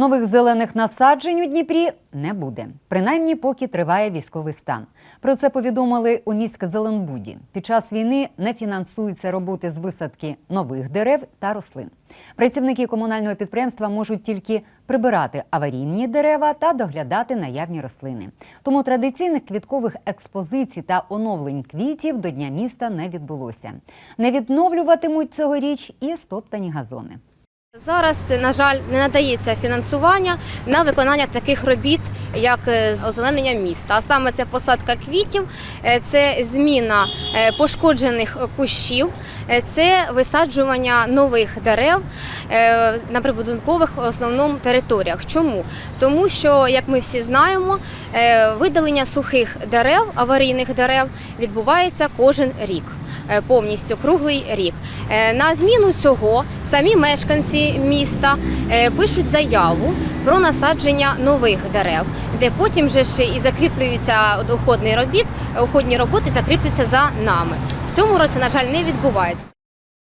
Нових зелених насаджень у Дніпрі не буде, принаймні поки триває військовий стан. Про це повідомили у міськзеленбуді. Під час війни не фінансуються роботи з висадки нових дерев та рослин. Працівники комунального підприємства можуть тільки прибирати аварійні дерева та доглядати наявні рослини. Тому традиційних квіткових експозицій та оновлень квітів до Дня міста не відбулося. Не відновлюватимуть цьогоріч і стоптані газони. Зараз, на жаль, не надається фінансування на виконання таких робіт, як е, озеленення міста. А саме це посадка квітів, е, це зміна е, пошкоджених кущів, це висаджування нових дерев на прибудинкових основному територіях. Чому? Тому що, як ми всі знаємо, видалення сухих дерев, аварійних дерев відбувається кожен рік. Повністю круглий рік. На зміну цього самі мешканці міста е, пишуть заяву про насадження нових дерев, де потім же ж і закріплюються доходний робіт, уходні роботи закріплюються за нами. В цьому році, на жаль, не відбувається.